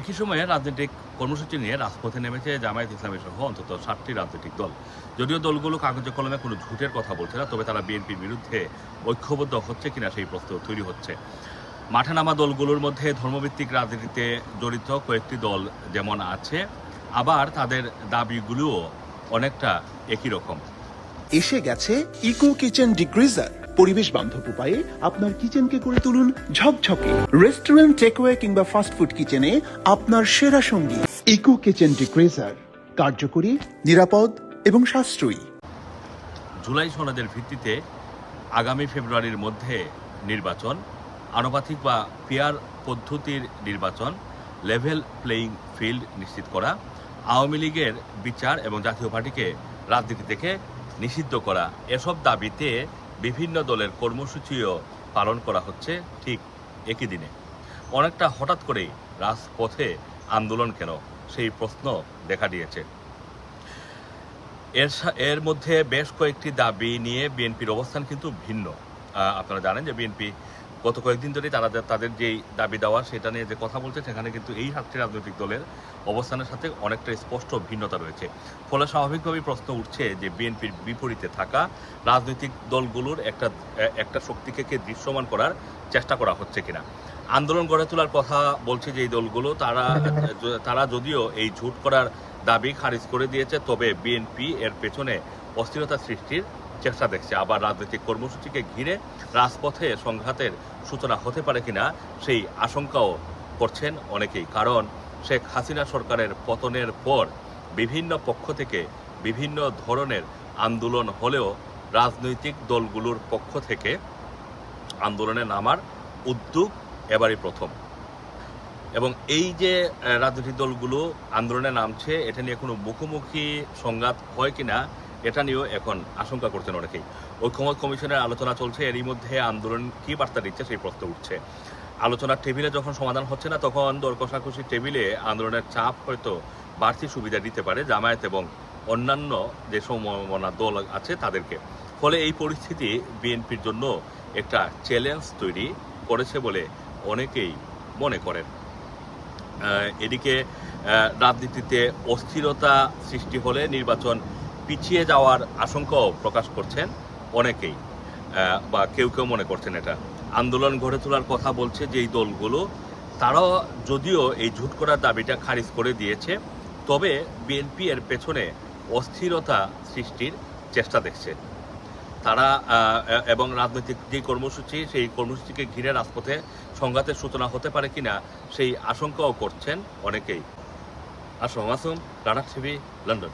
একই সময়ে রাজনৈতিক কর্মসূচি নিয়ে রাজপথে নেমেছে জামায়াত ইসলামী সহ অন্তত সাতটি রাজনৈতিক দল। যদিও দলগুলো কাগজে কলমে কোনো ঝুটের কথা বলছে না, তবে তারা বিএনপির বিরুদ্ধে ঐক্যবদ্ধ হচ্ছে কিনা সেই প্রশ্ন তৈরি হচ্ছে। মাঠে নামা দলগুলোর মধ্যে ধর্মভিত্তিক রাজনীতিতে জড়িত কয়েকটি দল যেমন আছে, আবার তাদের দাবিগুলোও অনেকটা একই রকম। এসে গেছে ইকো কিচেন ডিগ্রিজার পরিবেশ বান্ধব উপায়ে আপনার কিচেনকে করে তুলুন ঝকঝকে। রেস্টুরেন্ট টেকওয়ে কিংবা ফাস্টফুড কিচেনে আপনার সেরা সঙ্গী। ইকো কিচেন ডিক্রেজার কার্যকরী, নিরাপদ এবং সাশ্রয়ী। জুলাই সনদের ভিত্তিতে আগামী ফেব্রুয়ারির মধ্যে নির্বাচন, আনুপাতিক বা পেয়ার পদ্ধতির নির্বাচন লেভেল প্লেয়িং ফিল্ড নিশ্চিত করা, আওয়ামী লীগের বিচার এবং জাতীয় পার্টিকে রাজনীতি থেকে নিষিদ্ধ করা, এসব দাবিতে বিভিন্ন দলের কর্মসূচিও পালন করা হচ্ছে ঠিক একই দিনে। অনেকটা হঠাৎ করেই রাজপথে আন্দোলন কেন? সেই প্রশ্ন দেখা দিয়েছে। এর এর মধ্যে বেশ কয়েকটি দাবি নিয়ে বিএনপির অবস্থান কিন্তু ভিন্ন। আপনারা জানেন যে বিএনপি গত কয়েকদিন ধরেই তারা তাদের যেই দাবি দেওয়া, সেটা নিয়ে যে কথা বলছে, সেখানে কিন্তু এই সাতটি রাজনৈতিক দলের অবস্থানের সাথে অনেকটা স্পষ্ট ভিন্নতা রয়েছে। ফলে স্বাভাবিকভাবেই প্রশ্ন উঠছে যে, বিএনপির বিপরীতে থাকা রাজনৈতিক দলগুলোর একটা একটা শক্তিকে কে দৃশ্যমান করার চেষ্টা করা হচ্ছে কিনা। আন্দোলন গড়ে তোলার কথা বলছে যে, এই দলগুলো, তারা তারা যদিও এই ঝুট করার দাবি খারিজ করে দিয়েছে, তবে বিএনপি এর পেছনে অস্থিরতা সৃষ্টির চেষ্টা দেখছে। আবার রাজনৈতিক কর্মসূচিকে ঘিরে রাজপথে সংঘাতের সূচনা হতে পারে কিনা সেই আশঙ্কাও করছেন অনেকেই। কারণ শেখ হাসিনা সরকারের পতনের পর বিভিন্ন পক্ষ থেকে বিভিন্ন ধরনের আন্দোলন হলেও রাজনৈতিক দলগুলোর পক্ষ থেকে আন্দোলনে নামার উদ্যোগ এবারই প্রথম। এবং এই যে রাজনৈতিক দলগুলো আন্দোলনে নামছে, এটা নিয়ে কোনো মুখোমুখি সংঘাত হয় কিনা এটা নিয়েও এখন আশঙ্কা করছেন অনেকেই। ঐক্যমত কমিশনের আলোচনা চলছে, এরই মধ্যে আন্দোলন কি বার্তা দিচ্ছে সেই প্রশ্ন উঠছে। আলোচনার টেবিলে যখন সমাধান হচ্ছে না, তখন দর কষাকষি টেবিলে আন্দোলনের চাপ হয়তো বাড়তি সুবিধা দিতে পারে জামায়াত এবং অন্যান্য যে সমমনা দল আছে তাদেরকে। ফলে এই পরিস্থিতি বিএনপির জন্য একটা চ্যালেঞ্জ তৈরি করেছে বলে অনেকেই মনে করেন। এদিকে রাজনীতিতে অস্থিরতা সৃষ্টি হলে নির্বাচন পিছিয়ে যাওয়ার আশঙ্কাও প্রকাশ করছেন অনেকেই বা কেউ কেউ মনে করছেন এটা। আন্দোলন গড়ে তোলার কথা বলছে যে এই দলগুলো, তারাও যদিও এই ঝুট করার দাবিটা খারিজ করে দিয়েছে, তবে বিএনপি এর পেছনে অস্থিরতা সৃষ্টির চেষ্টা দেখছে। তারা এবং রাজনৈতিক যে কর্মসূচি, সেই কর্মসূচিকে ঘিরে রাজপথে সংঘাতের সূচনা হতে পারে কিনা, সেই আশঙ্কাও করছেন অনেকেই। Assam Masum Rana TV, London.